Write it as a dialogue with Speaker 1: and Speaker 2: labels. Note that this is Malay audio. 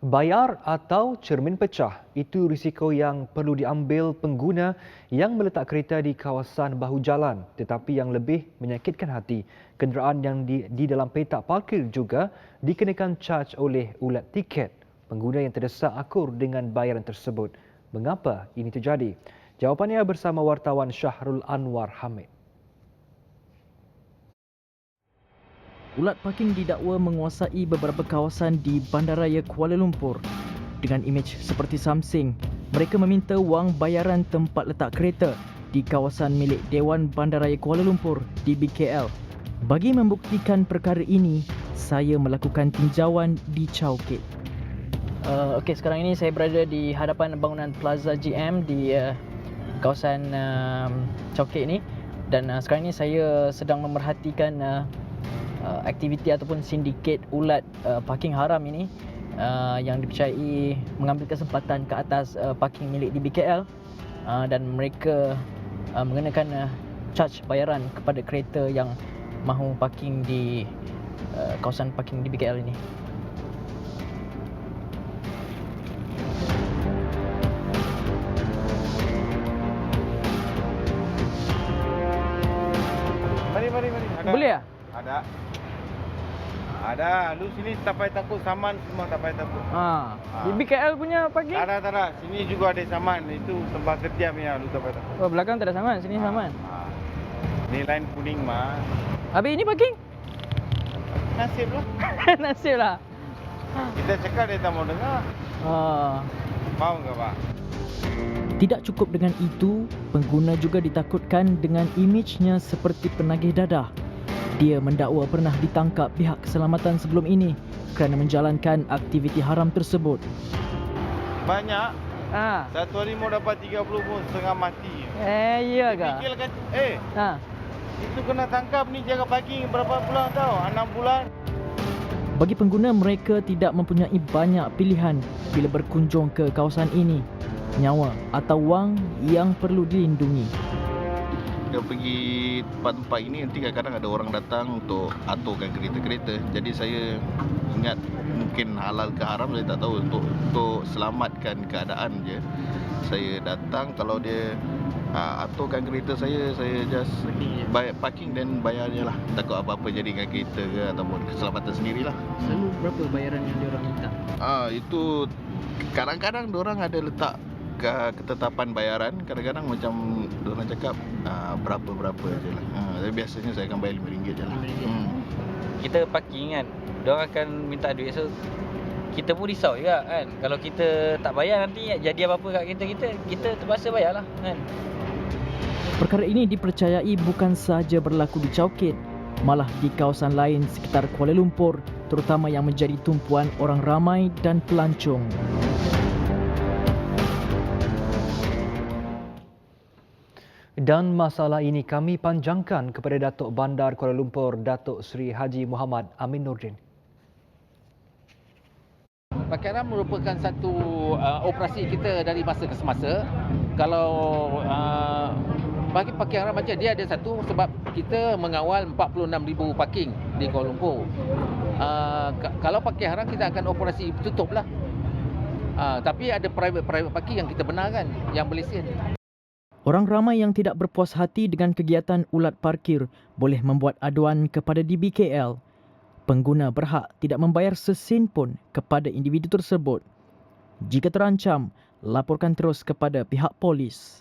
Speaker 1: Bayar atau cermin pecah, itu risiko yang perlu diambil pengguna yang meletak kereta di kawasan bahu jalan. Tetapi yang lebih menyakitkan hati, kenderaan yang di, di dalam petak parkir juga dikenakan caj oleh ulat tiket. Pengguna yang terdesak akur dengan bayaran tersebut. Mengapa ini terjadi? Jawapannya bersama wartawan Syahrul Anwar Hamid.
Speaker 2: Ulat parking didakwa menguasai beberapa kawasan di Bandaraya Kuala Lumpur. Dengan imej seperti Samsung, mereka meminta wang bayaran tempat letak kereta di kawasan milik Dewan Bandaraya Kuala Lumpur di BKL. Bagi membuktikan perkara ini, saya melakukan tinjauan di Chowkit. Uh, Okey, sekarang ini saya berada di hadapan bangunan Plaza GM di uh, kawasan uh, Chowkit ini dan uh, sekarang ini saya sedang memerhatikan uh, uh, aktiviti ataupun sindiket ulat uh, parking haram ini uh, yang dipercayai mengambil kesempatan ke atas uh, parking milik di BKL uh, dan mereka uh, mengenakan uh, charge bayaran kepada kereta yang mahu parking di uh, kawasan parking di BKL ini.
Speaker 3: Mari, mari, mari. Ada.
Speaker 2: Boleh ya?
Speaker 3: Ada. Ada. Lu sini tak payah takut saman semua tak payah takut.
Speaker 2: Ha. Di BKL punya parking?
Speaker 3: Tak ada, tak ada. Sini juga ada saman. Itu tempat kerja punya. Lu tak payah takut.
Speaker 2: Oh, belakang tak ada saman, sini saman.
Speaker 3: Ha. Ni line kuning mah.
Speaker 2: Habis ini parking?
Speaker 3: Nasib lah.
Speaker 2: Nasib lah.
Speaker 3: Kita cakap dia tak mau dengar.
Speaker 2: Ha.
Speaker 3: Mau ke pak?
Speaker 2: Tidak cukup dengan itu, pengguna juga ditakutkan dengan imejnya seperti penagih dadah. Dia mendakwa pernah ditangkap pihak keselamatan sebelum ini kerana menjalankan aktiviti haram tersebut.
Speaker 3: Banyak.
Speaker 2: Ha.
Speaker 3: Satu hari mau dapat 30 pun setengah mati.
Speaker 2: Eh, iya ke?
Speaker 3: Fikirkan, eh,
Speaker 2: Ha.
Speaker 3: itu kena tangkap ni jaga parking berapa bulan tau? 6 bulan.
Speaker 2: Bagi pengguna mereka tidak mempunyai banyak pilihan bila berkunjung ke kawasan ini. Nyawa atau wang yang perlu dilindungi.
Speaker 4: Dia pergi tempat-tempat ini nanti kadang-kadang ada orang datang untuk aturkan kereta-kereta. Jadi saya ingat mungkin halal ke haram saya tak tahu untuk untuk selamatkan keadaan je. Saya datang kalau dia uh, aturkan kereta saya saya just bayar parking dan bayar je lah. Takut apa-apa jadi dengan kereta ke ataupun keselamatan sendirilah.
Speaker 2: Selalu berapa bayaran yang diorang minta?
Speaker 4: Ah itu kadang-kadang orang ada letak ke ketetapan bayaran kadang-kadang macam orang cakap uh, berapa-berapa je lah. Ha, tapi biasanya saya akan bayar RM5 je lah.
Speaker 2: RM5.
Speaker 4: Hmm.
Speaker 5: kita parking kan Diorang akan minta duit so kita pun risau juga kan kalau kita tak bayar nanti jadi apa-apa kat kereta kita kita terpaksa bayar lah kan
Speaker 2: Perkara ini dipercayai bukan sahaja berlaku di Chowkit, malah di kawasan lain sekitar Kuala Lumpur, terutama yang menjadi tumpuan orang ramai dan pelancong.
Speaker 1: Dan masalah ini kami panjangkan kepada Datuk Bandar Kuala Lumpur, Datuk Seri Haji Muhammad Amin Nordin.
Speaker 6: Parkiran merupakan satu uh, operasi kita dari masa ke semasa. Kalau uh, bagi parkiran macam dia ada satu sebab kita mengawal 46,000 parking di Kuala Lumpur. Uh, ka- kalau parking haram kita akan operasi tutup lah. Uh, tapi ada private-private parking yang kita benarkan yang berlesen.
Speaker 2: Orang ramai yang tidak berpuas hati dengan kegiatan ulat parkir boleh membuat aduan kepada DBKL. Pengguna berhak tidak membayar sesen pun kepada individu tersebut. Jika terancam, laporkan terus kepada pihak polis.